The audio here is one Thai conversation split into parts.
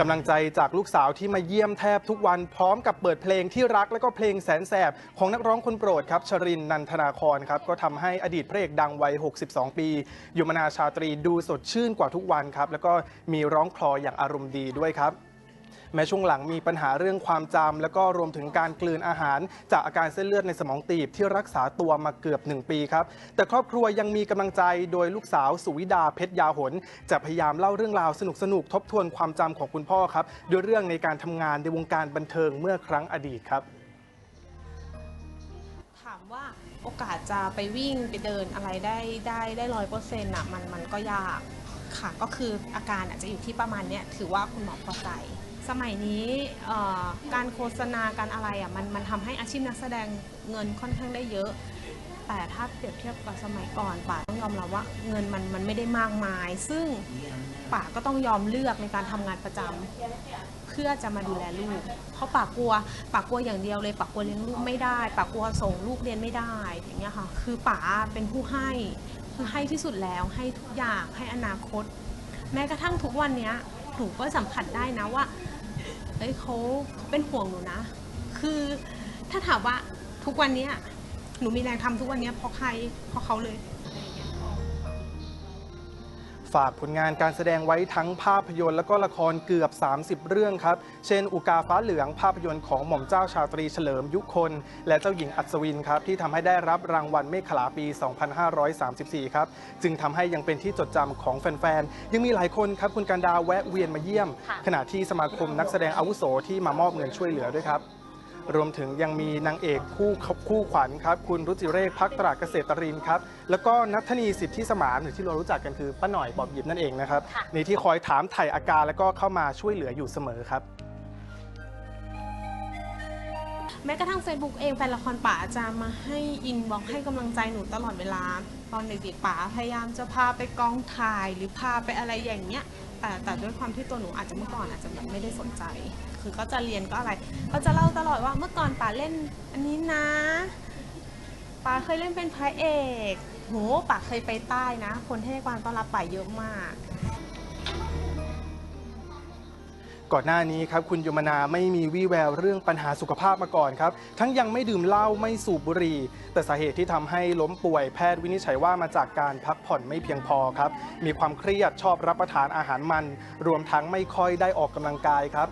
กำลังใจจากลูกสาวที่มาเยี่ยมแทบทุกวันพร้อมกับเปิดเพลงที่รักและก็เพลงแสนแสบ ของนักร้องคนโปรดครับชรินนันทนาครครับ ก็ทำให้อดีตพระเอกดังวัย 62 ปียมนาชาตรีดูสดชื่นกว่าทุกวันครับ แล้วก็มีร้องคลออย่างอารมณ์ดีด้วยครับ แม้ช่วงหลังมีปัญหาเรื่องความจำแล้วก็รวมถึงการกลืนอาหาร จากอาการเส้นเลือดในสมองตีบที่รักษาตัวมาเกือบ 1 ปีครับ แต่ครอบครัวยังมีกำลังใจโดยลูกสาวสุวิดาเพชรยาหน จะพยายามเล่าเรื่องราวสนุกๆทบทวนความจำของคุณพ่อครับด้วยเรื่องในการทำงานในวงการบันเทิงเมื่อครั้งอดีตครับถามว่าโอกาสจะไปวิ่งไปเดินอะไรได้ได้ได้ร้อยเปอร์เซ็นต์อะมันมันก็ยากค่ะก็คืออาการอาจจะอยู่ที่ประมาณเนี้ยถือว่าคุณหมอพอใจ สมัยนี้การโฆษณาการอะไรอะมันมันทำให้อาชีพนักแสดงเงินค่อนข้างได้เยอะ แต่ถ้าเปรียบเทียบกับสมัยก่อนป่าต้องยอมรับว่าเงินมันมันไม่ได้มากมาย ซึ่งป่าก็ต้องยอมเลือกในการทำงานประจำเพื่อจะมาดูแลลูก เพราะปากลัวปากลัวอย่างเดียวเลยปากลัวเลี้ยงลูกไม่ได้ปากลัวส่งลูกเรียนไม่ได้อย่างเงี้ยค่ะคือป๋าเป็นผู้ให้คือให้ที่สุดแล้วให้ทุกอย่างให้อนาคต แม้กระทั่งทุกวันเนี้ย หนูก็สัมผัสได้นะว่าเอ้ยเขาเป็นห่วงหนูนะ คือถ้าถามว่าทุกวันนี้หนูมีแรงทำทุกวันนี้เพราะใครเพราะเขาเลย ฝากผลงานการแสดงไว้ทั้งภาพยนตร์และก็ละครเกือบ 30 เรื่องครับ เช่น อุกาฟ้าเหลืองภาพยนตร์ของหม่อมเจ้าชาตรีเฉลิมยุคน และเจ้าหญิงอัศวินครับ ที่ทำให้ได้รับรางวัลเมฆขลาปี 2534 ครับ จึงทำให้ยังเป็นที่จดจำของแฟนๆ ยังมีหลายคนครับคุณการดาแวะเวียนมาเยี่ยม ขณะที่สมาคมนักแสดงอาวุโสที่มามอบเงินช่วยเหลือด้วยครับ รวมถึงยังมีนางเอกคู่คู่ขวัญครับ คุณรุจิเรศพักตราเกษตรรินทร์ครับ แล้วก็นัทนีสิทธิสมานหรือที่เรารู้จักกันคือป้าหน่อยบอบหยิบนั่นเองนะครับค่ะนี่ที่คอยถามไถ่อาการแล้วก็เข้ามาช่วยเหลืออยู่เสมอครับ แม้กระทั่ง Facebook เองแฟนละครป๋าจะมาให้อินบอกให้กำลังใจหนูตลอดเวลา ตอนเด็กๆป๋าพยายามจะพาไปกองถ่ายหรือพาไปอะไรอย่างเงี้ยแต่แต่ด้วยความที่ตัวหนูอาจจะเมื่อก่อนอาจจะแบบไม่ได้สนใจ คือก็จะเรียนก็อะไร ก็จะเล่าตลอดว่าเมื่อก่อนป๋าเล่นอันนี้นะป๋าเคยเล่นเป็นพระเอกโหป๋าเคยไปใต้นะ คนให้ความต้อนรับป๋าเยอะมาก ก่อนหน้านี้ครับคุณยมนาไม่มีวี่แววเรื่องปัญหาสุขภาพมาก่อนครับ ทั้งยังไม่ดื่มเหล้าไม่สูบบุหรี่แต่สาเหตุที่ทำให้ล้มป่วยแพทย์วินิจฉัยว่ามาจากการพักผ่อนไม่เพียงพอครับ มีความเครียดชอบรับประทานอาหารมัน รวมทั้งไม่ค่อยได้ออกกำลังกายครับ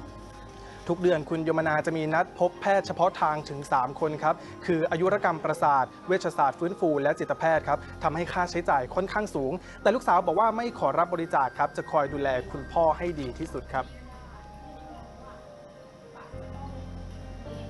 ทุกเดือนคุณยมนาจะมีนัดพบแพทย์เฉพาะทางถึง 3 คนครับ คืออายุรกรรมประสาท เวชศาสตร์ฟื้นฟูและจิตแพทย์ครับทำให้ค่าใช้จ่ายค่อนข้างสูง แต่ลูกสาวบอกว่าไม่ขอรับบริจาคครับ จะคอยดูแลคุณพ่อให้ดีที่สุดครับ